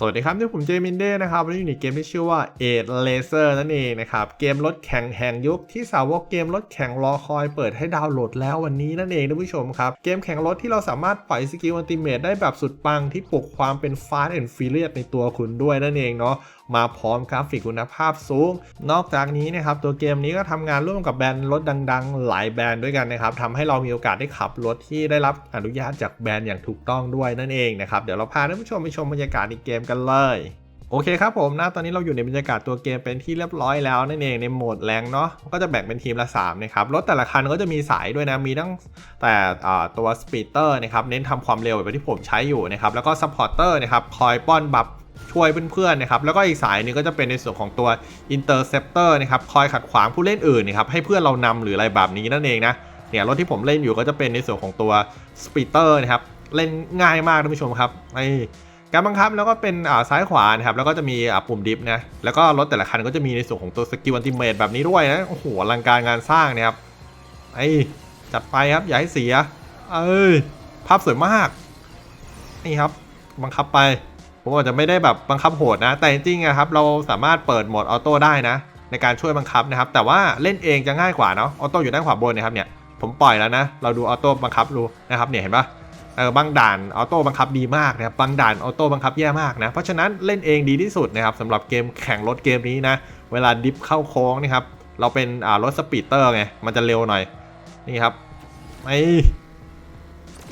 สวัสดีครับที่ผมเจมินเด้นะครับวันนี้อยู่ในเกมที่ชื่อว่า e i g h Laser นั่นเองนะครับเกมรถแข่งแห่งยุคที่สาวกเกมรถแข่งรอคอยเปิดให้ดาวน์โหลดแล้ววันนี้นั่นเองท่านผู้ชมครับ เกมแข่งรถที่เราสามารถปล่อยสกิลอัลติเมทได้แบบสุดปังที่ปลุกความเป็น Fast and Furious ในตัวคุณด้วยนั่นเองเนาะมาพร้อมกราฟิกคุณภาพสูง นอกจากนี้นะครับตัวเกมนี้ก็ทำงานร่วมกับแบรนด์รถดัง ๆ หลายแบรนด์ด้วยกันนะครับทำให้เรามีโอกาสได้ขับรถที่ได้รับอนุญาตจากแบรนด์อย่างถูกต้องด้วยนั่นเองนะครับเดี๋ยวเราพาท่านผู้ชมไปชมบรรยากาศในเกมกันเลยโอเคครับผมนะตอนนี้เราอยู่ในบรรยากาศตัวเกมเป็นที่เรียบร้อยแล้วนั่นเองในโหมดแรงเนาะก็จะแบ่งเป็นทีมละ3นะครับรถแต่ละคันก็จะมีสายด้วยนะมีตั้งแต่ตัวสปีดเตอร์นะครับเน้นทำความเร็วแบบที่ผมใช้อยู่นะครับแล้วก็ซัพพอร์เตอร์นะครับคอยป้อนบัฟ ช่วยเพื่อนๆนะครับแล้วก็อีกสายนึงก็จะเป็นในส่วนของตัวอินเตอร์เซปเตอร์นะครับคอยขัดขวางผู้เล่นอื่นนะครับให้เพื่อนเรานำหรืออะไรแบบนี้นั่นเองนะเนี่ยรถที่ผมเล่นอยู่ก็จะเป็นในส่วนของตัวสปีดเตอร์นะครับเล่นง่ายมากท่านผู้ชมครับไอการบังคับแล้วก็เป็นอ่าซ้ายขวานะครับแล้วก็จะมีอ่าปุ่มดิฟนะแล้วก็รถแต่ละคันก็จะมีในส่วนของตัวสกิลอันติเมตแบบนี้ด้วยนะโอ้โหอลังการงานสร้างนะครับไอ้จัดไปครับ อย่าให้เสีย เอ้ย ภาพสวยมาก นี่ครับ บังคับไป ผมอาจจะไม่ได้แบบบังคับโหดนะ แต่จริงๆอะครับเราสามารถเปิดโหมดออโต้ได้นะ ในการช่วยบังคับนะครับ แต่ว่าเล่นเองจะง่ายกว่าเนาะออโต้อยู่ด้านขวาบนนะครับเนี่ยผมปล่อยแล้วนะ เราดูออโต้บังคับดูนะครับเนี่ยเห็นปะเออบางด่านออโต้บังคับดีมากนะครับบางด่านออโต้บังคับแย่มากนะ เพราะฉะนั้นเล่นเองดีที่สุดนะครับสำหรับเกมแข่งรถเกมนี้นะ เวลาดิฟเข้าโค้งนี่ครับ เราเป็นอ่ารถสปีดเตอร์ไง มันจะเร็วหน่อย นี่ครับไอ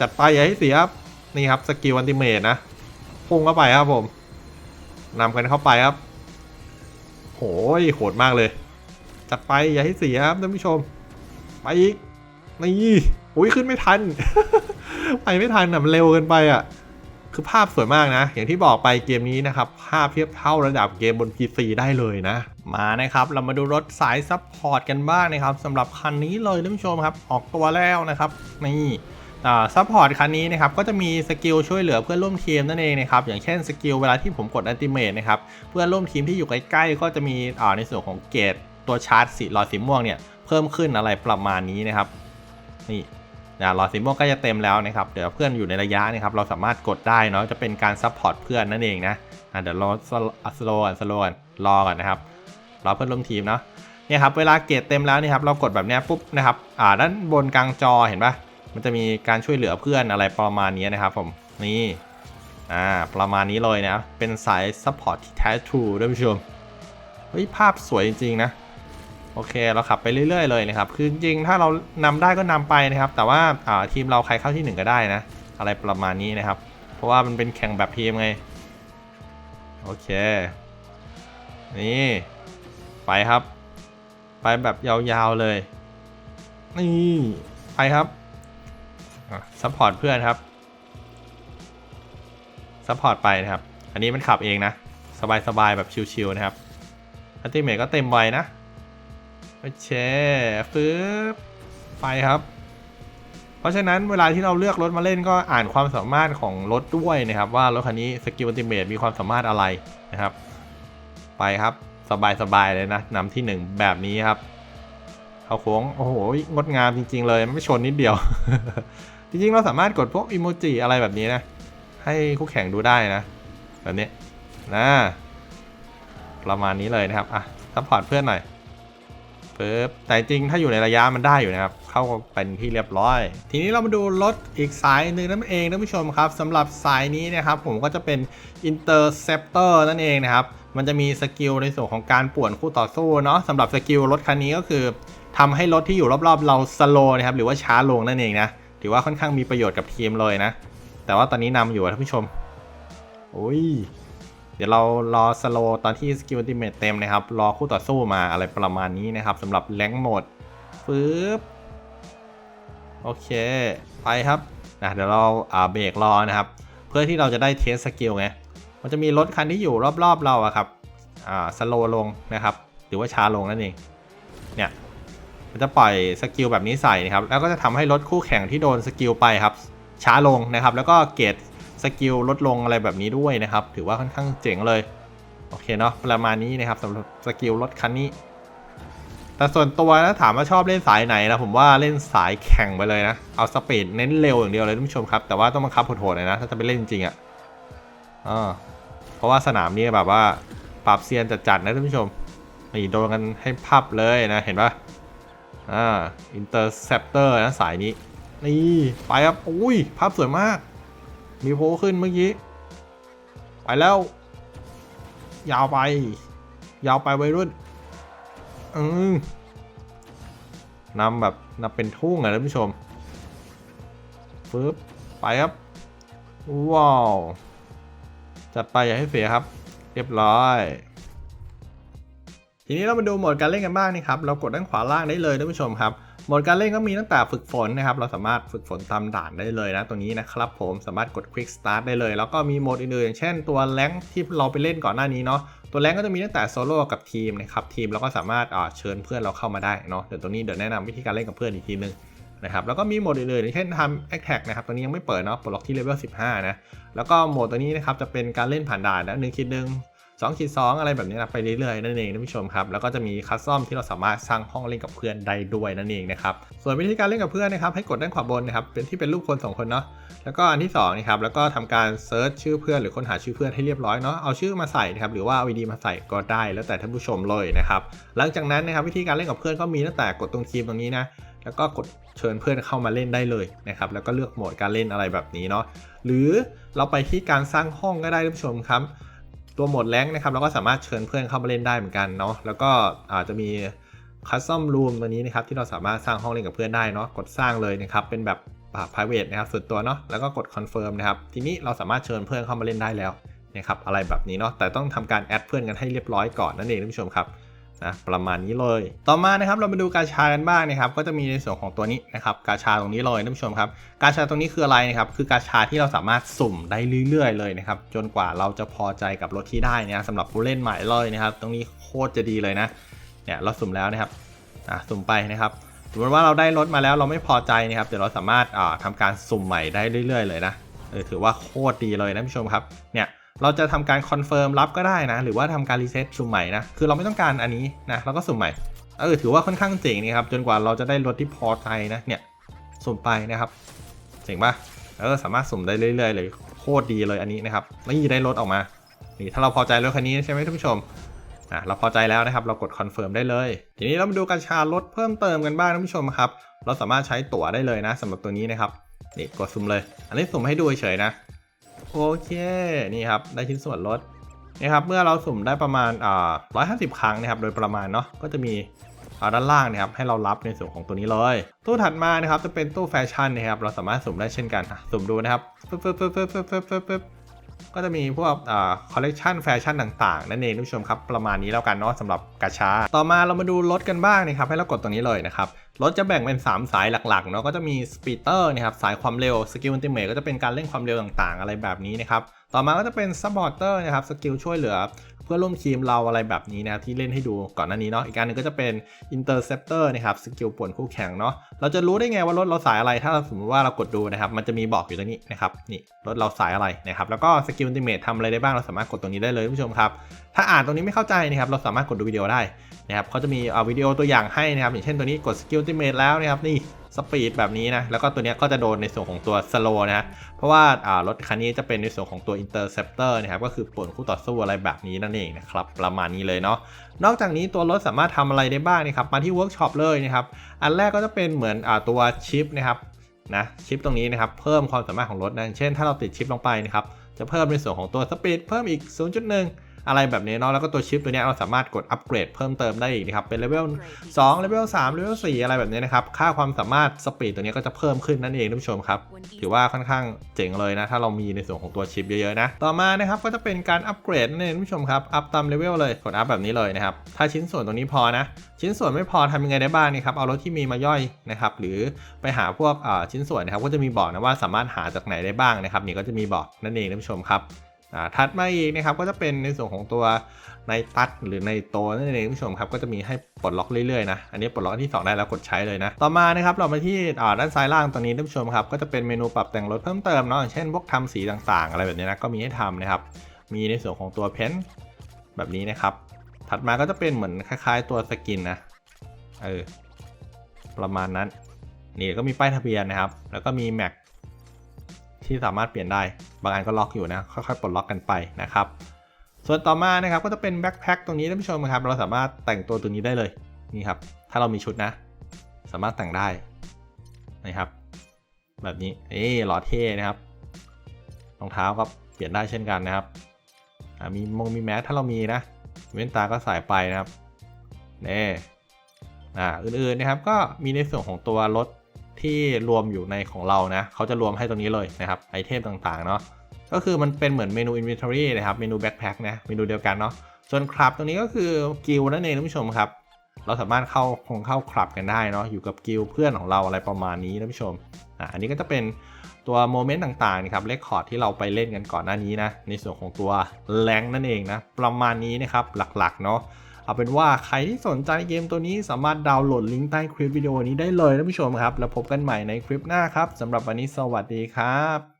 จัดไปอย่าให้เสียครับ นี่ครับสกิลอันติเมตนะ พุ่งเข้าไปครับผมนำกันเข้าไปครับโหยโหดมากเลย จัดไปอย่าให้เสียครับท่านผู้ชม ไปอีกนี่อุ้ยขึ้นไม่ทัน ไปไม่ทันอะมันเร็วเกินไปอะ คือภาพสวยมากนะ อย่างที่บอกไปเกมนี้นะครับ ภาพเทียบเท่าระดับเกมบน PC ได้เลยนะ มานะครับ เรามาดูรถสายซัพพอร์ตกันบ้างนะครับสำหรับคันนี้เลยท่านผู้ชมครับ ออกตัวแล้วนะครับ นี่ ซัพพอร์ตคันนี้นะครับก็จะมีสกิลช่วยเหลือเพื่อนร่วมทีมนั่นเองนะครับอย่างเช่นสกิลเวลาที่ผมกดอันติเมทนะครับเพื่อนร่วมทีมที่อยู่ใกล้ๆก็จะมีอ่าในส่วนของเกตตัวชาร์จสีหลอดสีม่วงเนี่ยเพิ่มขึ้นอะไรประมาณนี้นะครับนี่นะหลอดสีม่วงก็จะเต็มแล้วนะครับ เดี๋ยวเพื่อนอยู่ในระยะนะครับเราสามารถกดได้เนาะจะเป็นการซัพพอร์ตเพื่อนนั่นเองนะอะเดี๋ยวรอสโลสโลว์สโลว์รอก่อนนะครับรอเพื่อนร่วมทีมเนาะเนี่ยครับเวลาเกรดเต็มแล้วนี่ครับเรากดแบบนี้ปุ๊บนะครับอ่าด้านบนกลางจอเห็นปะ มันจะมีการช่วยเหลือเพื่อนอะไรประมาณนี้นะครับผมนี่อ่าประมาณนี้เลยนะเป็นสายซัพพอร์ตที่แท้ทรูท่านผู้ชมเฮ้ยภาพสวยจริงๆนะโอเคเราขับไปเรื่อยๆเลยนะครับคือจริงถ้าเรานำได้ก็นำไปนะครับ แต่ว่าอ่าทีมเราใครเข้าที่หนึ่งก็ได้นะ อะไรประมาณนี้นะครับ เพราะว่ามันเป็นแข่งแบบทีมไงโอเค นี่ ไปครับ ไปแบบยาวๆเลย นี่ ไปครับ ซัพพอร์ตเพื่อนครับซัพพอร์ตไปนะครับ อันนี้มันขับเองนะ สบายๆ แบบชิวๆนะครับอัลติเมทก็เต็มไวนะ โอเคปึ๊บไปครับ เพราะฉะนั้นเวลาที่เราเลือกรถมาเล่นก็อ่านความสามารถของรถด้วยนะครับ ว่ารถคันนี้สกิลอัลติเมทมีความสามารถอะไรนะครับ ไปครับสบายๆเลยนะนำที่หนึ่งแบบนี้ครับเขาโค้งโอ้โหงดงามจริง ๆ เลยไม่ชนนิดเดียว จริงๆ เราสามารถกดพวกอิโมจิอะไรแบบนี้นะ ให้คู่แข่งดูได้นะ แบบนี้นะประมาณนี้เลยนะครับ อะซัพพอร์ตเพื่อนหน่อยปึ๊บแต่จริงถ้าอยู่ในระยะมันได้อยู่นะครับ เข้าเป็นที่เรียบร้อย ทีนี้เรามาดูรถอีกสายหนึ่งนั่นเองท่านผู้ชมครับสำหรับสายนี้นะครับ ผมก็จะเป็น Interceptor นั่นเองนะครับ มันจะมีสกิลในส่วนของการป่วนคู่ต่อสู้เนาะสำหรับสกิลรถคันนี้ก็คือทำให้รถที่อยู่รอบๆ เราสโลนะครับหรือว่าช้าลงนั่นเองนะ ถือว่าค่อนข้างมีประโยชน์กับทีมเลยนะ แต่ว่าตอนนี้นำอยู่ท่านผู้ชมโอ้ยเดี๋ยวเรารอสโลตอนที่สกิลอัลติเมทเต็มนะครับ รอคู่ต่อสู้มาอะไรประมาณนี้นะครับสำหรับแรงโหมดปึ๊บโอเค ไปครับนะเดี๋ยวเราอ่าเบรกรอนะครับ เพื่อที่เราจะได้เทสสกิลไงมันจะมีรถคันที่อยู่รอบๆเราอะครับอ่าสโลลงนะครับ หรือว่าช้าลงนั่นเองเนี่ย มันจะปล่อยสกิลแบบนี้ใส่นะครับ แล้วก็จะทำให้รถคู่แข่งที่โดนสกิลไปครับ ช้าลงนะครับ แล้วก็เกรดสกิลลดลงอะไรแบบนี้ด้วยนะครับ ถือว่าค่อนข้างเจ๋งเลย โอเคเนาะ ประมาณนี้นะครับสำหรับสกิลรถคันนี้ แต่ส่วนตัวนะถามว่าชอบเล่นสายไหนนะผมว่าเล่นสายแข่งไปเลยนะ เอาสปีดเน้นเร็วอย่างเดียวเลยท่านผู้ชมครับ แต่ว่าต้องบังคับโหดๆหน่อยนะ ถ้าจะไปเล่นจริงๆอะอ่าราะว่าสนามนี้แบบว่าปรับเซียนจัดๆนะท่านผู้ชมนี่โดนกันให้พับเลยนะ เห็นปะ อ่าอินเตอร์เซปเตอร์นะสายนี้ นี่ ไปครับ อุ้ย ภาพสวยมาก มีโพขึ้นเมื่อกี้ ไปแล้ว ยาวไป ยาวไปวัยรุ่นอืมนำแบบนำเป็นทุ่งอะท่านผู้ชมปึ๊บไปครับ ว้าว จัดไปอย่าให้เสียครับ เรียบร้อย ทีนี้เรามาดูโหมดการเล่นกันบ้างนะครับ เรากดด้านขวาล่างได้เลยท่านผู้ชมครับ โหมดการเล่นก็มีตั้งแต่ฝึกฝนนะครับ เราสามารถฝึกฝนตามด่านได้เลยนะตรงนี้นะครับผมสามารถกด Quick Start ได้เลย แล้วก็มีโหมดอื่นๆอย่างเช่นตัวแรงที่เราไปเล่นก่อนหน้านี้เนาะ ตัวแรงก็จะมีตั้งแต่โซโล่กับทีมนะครับทีมเราก็สามารถอ่าเชิญเพื่อนเราเข้ามาได้เนาะ เดี๋ยวตรงนี้เดี๋ยวแนะนำวิธีการเล่นกับเพื่อนอีกทีนึงนะครับแล้วก็มีโหมดอื่นๆอย่างเช่นทำ a t t a c k นะครับตัวนี้ยังไม่เปิดเนาะปลดล็อกที่เลเวล15 นะ แล้วก็โหมดตัวนี้นะครับจะเป็นการเล่นผ่านด่านนะหนึ่งคิดหนึ่ง สองคิดสองอะไรแบบนี้นะไปเรื่อยๆนั่นเองท่านผู้ชมครับแล้วก็จะมีคัสซอมที่เราสามารถสร้างห้องเล่นกับเพื่อนได้ด้วยนั่นเองนะครับส่วนวิธีการเล่นกับเพื่อนนะครับให้กดด้านขวาบนนะครับเป็นที่เป็นรูปคนสองคนเนาะแล้วก็อันที่2นะครับแล้วก็ทำการเซิร์ชชื่อเพื่อนหรือค้นหาชื่อเพื่อนให้เรียบร้อยเนาะเอาชื่อมาใส่นะครับหรือว่าเอาวีดีมาใส่ก็ได้แล้วแต่ท่านผู้ชมเลยนะครับหลังจากนั้นนะครับวิธีการเล่นกับเพื่อนก็มีตั้งแต่กดตรงคีย์ตรงนี้นะแล้วก็กดเชิญเพื่อนเข้ามาเล่นได้เลยนะครับ แล้วก็เลือกโหมดการเล่นอะไรแบบนี้เนาะ หรือเราไปที่การสร้างห้องก็ได้ท่านผู้ชมครับ ตัวโหมดแรงนะครับเราก็สามารถเชิญเพื่อนเข้ามาเล่นได้เหมือนกันเนาะแล้วก็อาจจะมีคัสตอมรูมตัวนี้นะครับที่เราสามารถสร้างห้องเล่นกับเพื่อนได้เนาะกดสร้างเลยนะครับเป็นแบบ private นะครับส่วนตัวเนาะแล้วก็กด confirm นะครับทีนี้เราสามารถเชิญเพื่อนเข้ามาเล่นได้แล้วนะครับอะไรแบบนี้เนาะแต่ต้องทำการแอดเพื่อนกันให้เรียบร้อยก่อนนั่นเองท่านผู้ชมครับ นะประมาณนี้เลย ต่อมานะครับเรามาดูกาชากันบ้างนะครับ ก็จะมีในส่วนของตัวนี้นะครับกาชาตรงนี้เลยท่านผู้ชมครับ กาชาตรงนี้คืออะไรนะครับคือกาชาที่เราสามารถสุ่มได้เรื่อยๆเลยนะครับจนกว่าเราจะพอใจกับรถที่ได้นะสำหรับผู้เล่นใหม่เลยนะครับ ตรงนี้โคตรจะดีเลยนะเนี่ยเราสุ่มแล้วนะครับอะสุ่มไปนะครับสมมติว่าเราได้รถมาแล้วเราไม่พอใจนะครับเดี๋ยวเราสามารถอ่าทำการสุ่มใหม่ได้เรื่อย ๆ เลยนะเออถือว่าโคตรดีเลยนะผู้ชมครับเนี่ย เราจะทำการคอนเฟิร์มรับก็ได้นะ หรือว่าทำการรีเซ็ตสุ่มใหม่นะ คือเราไม่ต้องการอันนี้นะเราก็สุ่มใหม่ เออถือว่าค่อนข้างเจ๋งนี่ครับ จนกว่าเราจะได้รถที่พอใจนะ เนี่ย สุ่มไปนะครับ เจ๋งปะเออสามารถสุ่มได้เรื่อยๆเลย โคตรดีเลยอันนี้นะครับนี่ได้รถออกมา นี่ถ้าเราพอใจรถคันนี้ใช่ไหมท่านผู้ชมอะเราพอใจแล้วนะครับ เรากดคอนเฟิร์มได้เลย ทีนี้เรามาดูกัญชารถเพิ่มเติมกันบ้างท่านผู้ชมครับ เราสามารถใช้ตั๋วได้เลยนะสำหรับตัวนี้นะครับ นี่กดซุ่มเลย อันนี้สุ่มให้ดูเฉยๆนะ โอเค นี่ครับ ได้ชิ้นส่วนลดนะครับ เมื่อเราสุ่มได้ประมาณอ่าร้อยห้าสิบครั้งนะครับ โดยประมาณเนาะ ก็จะมีด้านล่างนะครับ ให้เรารับในส่วนของตัวนี้เลย ตู้ถัดมานะครับ จะเป็นตู้แฟชั่นนะครับ เราสามารถสุ่มได้เช่นกันสุ่มดูนะครับปึ๊บปึ๊บปึ๊บปึ๊บปึ๊บปึ๊บปึ๊บก็จะมีพวกคอลเลกชันแฟชั่นต่างๆ นั่นเองทุกชมครับ ประมาณนี้แล้วกันเนาะสำหรับกาชา ต่อมาเรามาดูรถกันบ้างนะครับ ให้เรากดตรงนี้เลยนะครับ รถจะแบ่งเป็น 3 สายหลักๆเนาะก็จะมีสปีดเตอร์นะครับสายความเร็วสกิลอันติเมทก็จะเป็นการเล่นความเร็วต่างๆ อะไรแบบนี้นะครับต่อมาก็จะเป็นซับบอร์เตอร์นะครับสกิลช่วยเหลือ เพื่อร่วมทีมเราอะไรแบบนี้นะที่เล่นให้ดูก่อนหน้านี้เนาะอีกการหนึงก็จะเป็น Interceptor นะครับสกิลป่วนคู่แข่งเนาะเราจะรู้ได้ไงว่ารถเราสายอะไรถ้าสมมติว่าเรากดดูนะครับมันจะมีบอกอยู่ตรงนี้นะครับนี่รถเราสายอะไรนะครับแล้วก็สกิลอันติเมททำอะไรได้บ้างเราสามารถกดตรงนี้ได้เลยผู้ชมครับถ้าอ่านตรงนี้ไม่เข้าใจนะครับเราสามารถกดดูวิดีโอได้นะครับเขาจะมีเอาวิดีโอตัวอย่างให้นะครับอย่างเช่นตัวนี้กดสกิลอันติเมทแล้วนะครับนี่ สปีดแบบนี้นะ แล้วก็ตัวนี้ก็จะโดนในส่วนของตัวสโลนะเพราะว่าารถคันนี้จะเป็นในส่วนของตัว Interceptor นะครับ ก็คือป่วนคู่ต่อสู้อะไรแบบนี้นั่นเองนะครับ ประมาณนี้เลยเนาะ นอกจากนี้ตัวรถสามารถทำอะไรได้บ้างนะครับ มาที่เวิร์กช็อปเลยนะครับ อันแรกก็จะเป็นเหมือนอตัวชิปนะครับนะชิปตรงนี้นะครับ เพิ่มความสามารถของรถนะเช่น ถ้าเราติดชิปลงไปนะครับ จะเพิ่มในส่วนของตัวสปีดเพิ่มอีก 0.1 อะไรแบบนี้เนาะแล้วก็ตัวชิปตัวเนี้ยเราสามารถกดอัปเกรดเพิ่มเติมได้อีกนะครับเป็นเลเวล2เลเวล3เลเวล4อะไรแบบนี้นะครับค่าความสามารถสปีดตัวนี้ก็จะเพิ่มขึ้นนั่นเองท่านผู้ชมครับถือว่าค่อนข้างเจ๋งเลยนะถ้าเรามีในส่วนของตัวชิปเยอะๆนะต่อมานะครับก็จะเป็นการอัปเกรดนั่นเองท่านผู้ชมครับอัพตามเลเวลเลยกดอัพแบบนี้เลยนะครับถ้าชิ้นส่วนตรงนี้พอนะ ชิ้นส่วนไม่พอทำยังไงได้บ้างนี่ครับเอารถที่มีมาย่อยนะครับหรือไปหาพวกอ่าชิ้นส่วนนะครับก็จะมีบอกนะว่าสามารถหาจากไหนได้บ้างนะครับนี่ก็จะมีบอกนั่นเองท่านผู้ชมครับอ่า ถัดมาอีกนะครับก็จะเป็นในส่วนของตัวในตัดหรือในโตนั่นเองท่านผู้ชมครับก็จะมีให้ปลดล็อกเรื่อยๆนะอันนี้ปลดล็อกที่ 2 ได้แล้วกดใช้เลยนะ ต่อมานะครับเรามาที่อ่าด้านซ้ายล่างตรงนี้ท่านผู้ชมครับก็จะเป็นเมนูปรับแต่งรถเพิ่มเติมเนาะเช่นพวกทำสีต่างๆ อะไรแบบนี้นะก็มีให้ทำนะครับ มีในส่วนของตัวเพนท์แบบนี้นะครับ ถัดมาก็จะเป็นเหมือนคล้าย ๆ ตัวสกินนะเออประมาณนั้น นี่ก็มีป้ายทะเบียนนะครับ แล้วก็มีแม็กที่สามารถเปลี่ยนได้ บางอันก็ล็อกอยู่นะ ค่อยๆปลดล็อกกันไปนะครับ ส่วนต่อมานะครับก็จะเป็นแบ็คแพ็คตรงนี้ท่านผู้ชมครับ เราสามารถแต่งตัวตัวนี้ได้เลยนี่ครับ ถ้าเรามีชุดนะ สามารถแต่งได้นะครับ แบบนี้เอ้หล่อเท่นะครับรองเท้าก็เปลี่ยนได้เช่นกันนะครับมีมงมีแมสถ้าเรามีนะเว้นตาก็ใส่ไปนะครับนี่อ่าอื่นๆนะครับก็มีในส่วนของตัวรถ ที่รวมอยู่ในของเรานะเขาจะรวมให้ตรงนี้เลยนะครับไอเทมต่างๆเนาะก็คือมันเป็นเหมือนเมนู Inventory นะครับเมนู Backpack นะเมนูเดียวกันเนาะส่วนคลับตรงนี้ก็คือกิลนั่นเองท่านผู้ชมครับ เราสามารถเข้าคงเข้าคลับกันได้เนาะอยู่กับกิลเพื่อนของเราอะไรประมาณนี้ท่านผู้ชมอะอันนี้ก็จะเป็นตัวโมเมนต์ต่างๆนะครับเลคคอร์ดที่เราไปเล่นกันก่อนหน้านี้นะในส่วนของตัวแรงนั่นเองนะประมาณนี้นะครับหลักๆเนาะ เอาเป็นว่าใครที่สนใจเกมตัวนี้สามารถดาวน์โหลดลิงก์ใต้คลิปวิดีโอนี้ได้เลยท่านผู้ชมครับ แล้วพบกันใหม่ในคลิปหน้าครับสำหรับวันนี้สวัสดีครับ